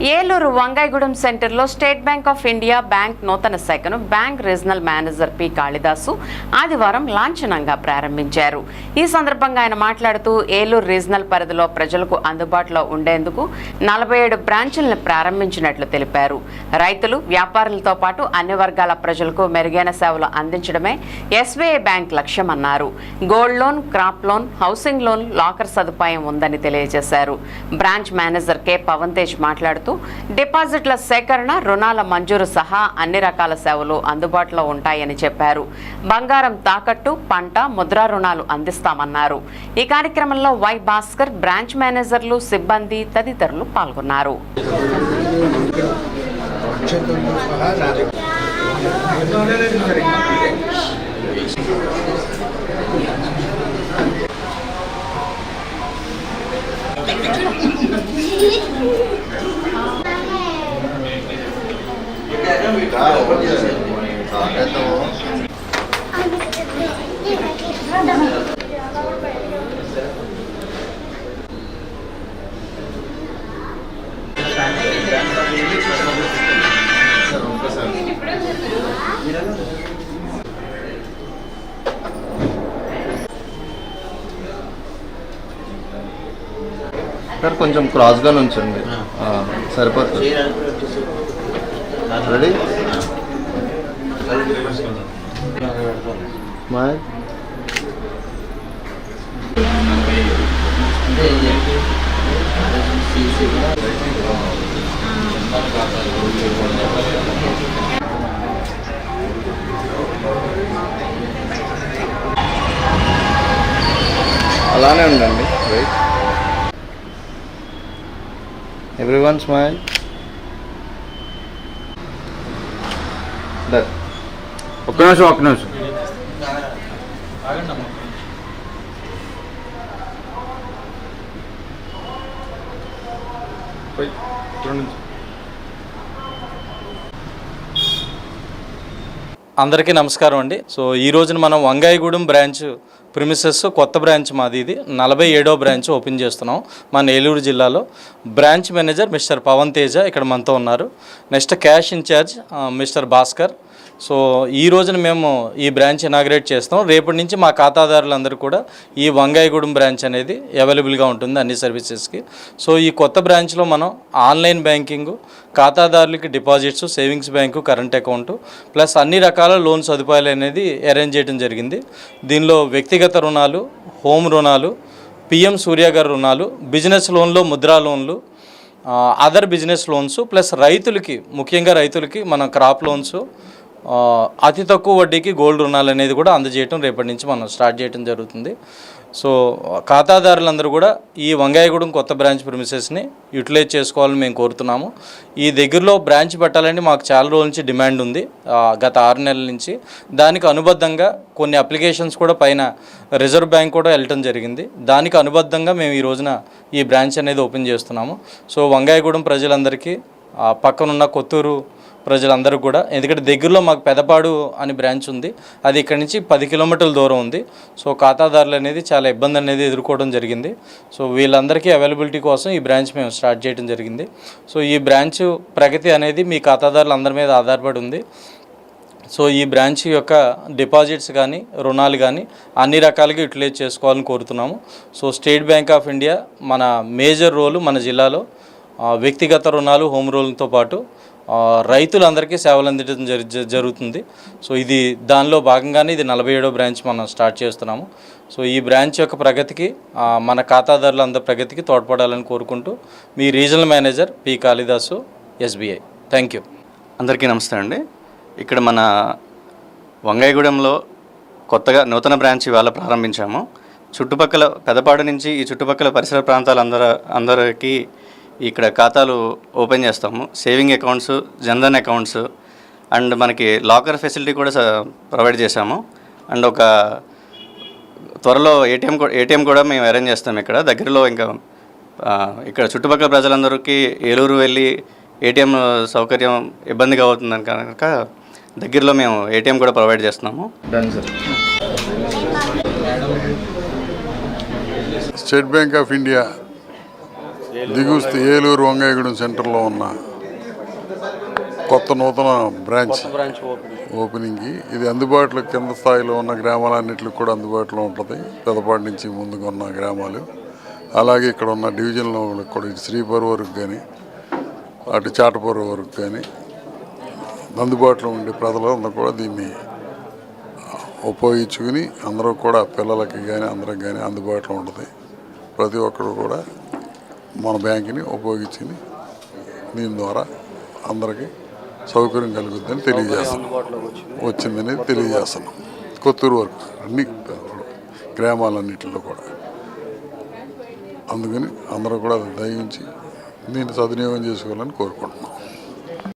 ఏలూరు వంగాయగూడెం సెంటర్లో state bank of India bank నూతన శాఖను bank regional manager P Kalidasu ఆదివారం లాంఛనంగా ప్రారంభించారు. ఈ సందర్భంగా ఆయన మాట్లాడుతూ ఏలూరు రీజనల్ పరిధిలో ప్రజలకు అందుబాటులో ఉండేందుకు నలభై ఏడు బ్రాంచులను ప్రారంభించినట్లు తెలిపారు. రైతులు వ్యాపారులతో పాటు అన్ని వర్గాల ప్రజలకు మెరుగైన సేవలు అందించడమే SBI bank లక్ష్యమన్నారు. Gold loan crop loan housing loan locker సదుపాయం ఉందని తెలియజేశారు. Branch manager K Pavan Tej మాట్లాడుతూ డిపాజిట్ల సేకరణ రుణాల మంజూరు సహా అన్ని రకాల సేవలు అందుబాటులో ఉంటాయని చెప్పారు. బంగారం తాకట్టు పంట ముద్రా రుణాలు అందిస్తామన్నారు. ఈ కార్యక్రమంలో వై భాస్కర్ బ్రాంచ్ మేనేజర్లు సిబ్బంది తదితరులు పాల్గొన్నారు. సార్ కొంచెం క్రాస్గా ఉంచండి ఆ, సరిపోతుంది. రెడీ? స్మైల్ అలానే ఎవ్రీ వన్ స్మైల్ దట్ ఒక్క నిమిషం ఒక్క నిమిషం. అందరికీ నమస్కారం అండి. సో ఈ రోజున మనం వంగాయగూడెం బ్రాంచ్ ప్రిమిసెస్ కొత్త బ్రాంచ్ మాది ఇది. నలభై ఏడో బ్రాంచ్ ఓపెన్ చేస్తున్నాం మన ఏలూరు జిల్లాలో. Branch manager mister Pavan Teja ఇక్కడ మనతో ఉన్నారు. Next cash incharge mister Bhaskar. So ఈ రోజున మేము ఈ బ్రాంచ్ ఇనాగ్రేట్ చేస్తాం రేపటి నుంచి మా ఖాతాదారులందరూ కూడా ఈ వంగాయగూడెం బ్రాంచ్ అనేది అవైలబుల్గా ఉంటుంది అన్ని సర్వీసెస్కి. సో ఈ కొత్త బ్రాంచ్లో మనం online banking ఖాతాదారులకి deposits savings bank current account plus అన్ని రకాల లోన్ సదుపాయాలు అనేది అరేంజ్ చేయడం జరిగింది. దీనిలో వ్యక్తిగత రుణాలు హోమ్ రుణాలు పిఎం సూర్యగారి రుణాలు బిజినెస్ లోన్లు ముద్రా లోన్లు అదర్ బిజినెస్ లోన్స్ ప్లస్ రైతులకి ముఖ్యంగా రైతులకి మన క్రాప్ లోన్స్ అతి తక్కువ వడ్డీకి గోల్డ్ రుణాలు అనేది కూడా అందజేయటం రేపటి నుంచి మనం స్టార్ట్ చేయడం జరుగుతుంది. సో ఖాతాదారులందరూ కూడా ఈ వంగాయగూడెం కొత్త బ్రాంచ్ ప్రిమిసెస్ని యూటిలైజ్ చేసుకోవాలని మేము కోరుతున్నాము. ఈ దగ్గరలో బ్రాంచ్ పెట్టాలని మాకు చాలా రోజుల నుంచి డిమాండ్ ఉంది. గత ఆరు నెలల నుంచి. దానికి అనుబద్ధంగా కొన్ని అప్లికేషన్స్ కూడా పైన రిజర్వ్ బ్యాంక్ కూడా వెళ్ళటం జరిగింది. దానికి అనుబద్ధంగా మేము ఈ రోజున ఈ బ్రాంచ్ అనేది ఓపెన్ చేస్తున్నాము. సో వంగాయగూడెం ప్రజలందరికీ పక్కనున్న కొత్తూరు ప్రజలందరూ కూడా. ఎందుకంటే దగ్గరలో మాకు పెదపాడు అని బ్రాంచ్ ఉంది. అది ఇక్కడ నుంచి పది కిలోమీటర్ల దూరం ఉంది. సో ఖాతాదారులు అనేది చాలా ఇబ్బంది అనేది ఎదుర్కోవడం జరిగింది. సో వీళ్ళందరికీ అవైలబిలిటీ కోసం ఈ బ్రాంచ్ మేము స్టార్ట్ చేయడం జరిగింది. సో ఈ బ్రాంచ్ ప్రగతి అనేది మీ ఖాతాదారులందరి మీద ఆధారపడి ఉంది. సో ఈ బ్రాంచ్ యొక్క డిపాజిట్స్ కానీ రుణాలు కానీ అన్ని రకాలుగా యూటిలైజ్ చేసుకోవాలని కోరుతున్నాము. So state bank of India మన మేజర్ రోలు మన జిల్లాలో వ్యక్తిగత రుణాలు హోమ్ రూల్తో పాటు రైతులందరికీ సేవలు అందించడం జరి జరుగుతుంది. సో ఇది దానిలో భాగంగానే ఇది నలభై ఏడో బ్రాంచ్ మనం స్టార్ట్ చేస్తున్నాము. సో ఈ బ్రాంచ్ యొక్క ప్రగతికి మన ఖాతాదారుల అందరి ప్రగతికి తోడ్పడాలని కోరుకుంటూ మీ regional manager P. Kalidasu SBI thank you. అందరికీ నమస్తే అండి. ఇక్కడ మన వంగాయగూడెంలో కొత్తగా నూతన బ్రాంచ్ ఇవాళ ప్రారంభించాము. చుట్టుపక్కల పెదపాడు నుంచి ఈ చుట్టుపక్కల పరిసర ప్రాంతాల అందరూ అందరికీ ఇక్కడ ఖాతాలు ఓపెన్ చేస్తాము. Saving accounts Jan Dhan accounts and మనకి లాకర్ ఫెసిలిటీ కూడా ప్రొవైడ్ చేశాము. అండ్ ఒక త్వరలో ఏటీఎం ఏటీఎం కూడా మేము అరేంజ్ చేస్తాం ఇక్కడ. దగ్గరలో ఇంకా ఇక్కడ చుట్టుపక్కల ప్రజలందరికీ ఏలూరు వెళ్ళి ఏటీఎం సౌకర్యం ఇబ్బందిగా అవుతుందని కనుక దగ్గరలో మేము ఏటీఎం కూడా ప్రొవైడ్ చేస్తున్నాము. స్టేట్ బ్యాంక్ ఆఫ్ ఇండియా దిగుస్తూ ఏలూరు వంగాయగూడెం సెంటర్లో ఉన్న కొత్త నూతన బ్రాంచ్ బ్రాంచ్ ఓపెన్ ఓపెనింగ్కి ఇది అందుబాటులో కింద స్థాయిలో ఉన్న గ్రామాలన్నింటికి కూడా అందుబాటులో ఉంటుంది. పెదపాటి నుంచి ముందుకు ఉన్న గ్రామాలు. అలాగే ఇక్కడ ఉన్న డివిజన్లో కూడా ఇటు శ్రీపర్ వరకు కానీ అటు చాటపూర్ వరకు కానీ అందుబాటులో ఉండే ప్రజలందరూ కూడా దీన్ని ఉపయోగించుకుని అందరూ కూడా పిల్లలకి కానీ అందరికి కానీ అందుబాటులో ఉంటుంది. ప్రతి ఒక్కరు కూడా మన బ్యాంకుని ఉపయోగించుకుని దీని ద్వారా అందరికీ సౌకర్యం కలుగుద్దని తెలియజేస్తున్నాం. వచ్చిందని తెలియజేస్తున్నాం. కొత్తూరు వరకు అన్ని గ్రామాలన్నింటిలో కూడా. అందుకని అందరూ కూడా దయించి దీన్ని సద్వినియోగం చేసుకోవాలని కోరుకుంటున్నాం.